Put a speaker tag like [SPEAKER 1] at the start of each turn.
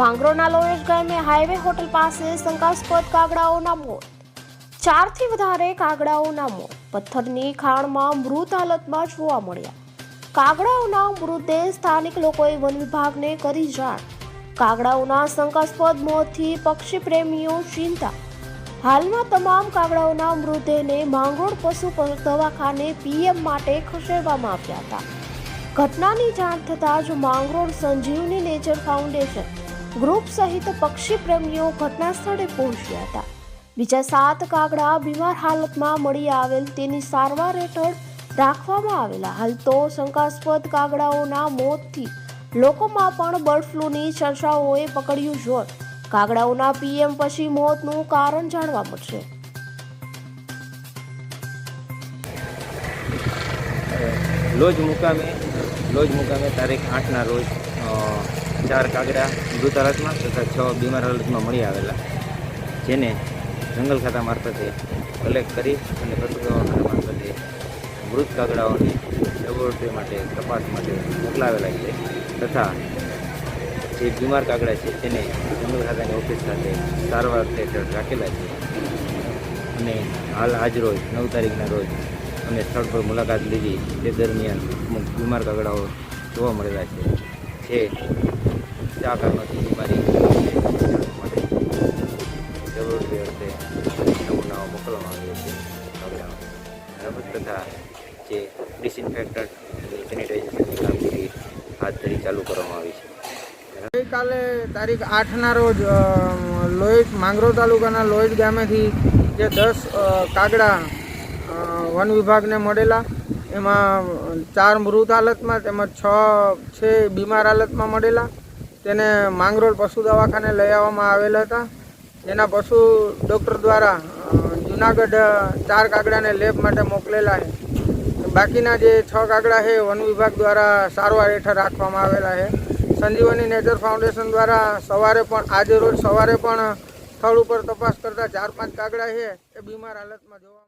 [SPEAKER 1] માંગરોળના લોએશ ગામે highway hotel પાસે શંકાસ્પદ કાગડાઓના મોત. ચારથી વધારે કાગડાઓના મોત. પથ્થરની ખાણમાં મૃત હાલતમાં જોવા મળ્યા. કાગડાઓના મૃતદેહ સ્થાનિક લોકોએ વન વિભાગને કરી જાણ. કાગડાઓના શંકાસ્પદ મોતથી પક્ષી પ્રેમીઓ ચિંતા. હાલમાં તમામ કાગડાઓના મૃતદેહને માંગરોળ પશુ દવાખાને પીએમ માટે ખસેડવામાં આવ્યા હતા. ઘટનાની જાણ થતાં જ Mangrol Sanjivani nature foundation group સહિત પક્ષી પ્રેમીઓ ઘટના સ્થળે પહોંચ્યા હતા. બીજા સાત કાગડા બીમાર હાલતમાં મળી આવેલ તેની સારવાર હેઠળ રાખવામાં આવેલા હાલ તો શંકાસ્પદ કાગડાઓના મોતથી લોકોમાં પણ બર્ડ ફ્લૂની ચર્ચાઓએ પકડ્યું જોર. કાગડાઓના પીએમ પછી મોતનું કારણ જાણવા મળશે.
[SPEAKER 2] લોજ મુકામે લોજ મુકામે તારીખ આઠના રોજ ચાર કાગડા મૃત હાલતમાં તથા છ બીમાર હાલતમાં મળી આવેલા, જેને જંગલ ખાતા મારફતે કલેક્ટ કરી અને પશુ દવાખાના મારફતે મૃત કાગડાઓને લેબોરેટરી માટે તપાસ માટે મોકલાવેલા છે તથા જે બીમાર કાગડા છે તેને જંગલ ખાતાની ઓફિસ ખાતે સારવાર હેઠળ રાખેલા છે. અને હાલ આજ રોજ નવ તારીખના રોજ અમે સ્થળ પર મુલાકાત લીધી. તે દરમિયાન અમુક બીમાર કાગડાઓ જોવા મળેલા છે. જે ચા કારણોથી બીમારી જરૂરી અર્થે મોકલવામાં આવ્યો છે બરાબર તથા જે ડિસઇન્ફેક્ટન્ટ સેનિટાઇઝેશનની કામગીરી હાથ ધરી ચાલુ કરવામાં આવી છે
[SPEAKER 3] ગઈકાલે તારીખ આઠના રોજ લોહિત માંગરોળ તાલુકાના લોહિત ગામેથી જે દસ કાગડા વન વિભાગને મળેલા, એમાં ચાર મૃત હાલતમાં તેમજ છ, છે બીમાર હાલતમાં મળેલા તેને માંગરોળ પશુ દવાખાને લઈ આવવામાં આવેલા હતા. જેના પશુ ડૉક્ટર દ્વારા જુનાગઢ ચાર કાગડાને લેબ માટે મોકલેલા છે. બાકીના જે છ કાગડા છે, વન વિભાગ દ્વારા સારવાર હેઠળ રાખવામાં આવેલા છે. સંજીવની નેચર ફાઉન્ડેશન દ્વારા સવારે પણ, આજે રોજ સવારે પણ સ્થળ ઉપર તપાસ કરતા ચાર પાંચ કાગડા છે. એ બીમાર હાલતમાં જોવા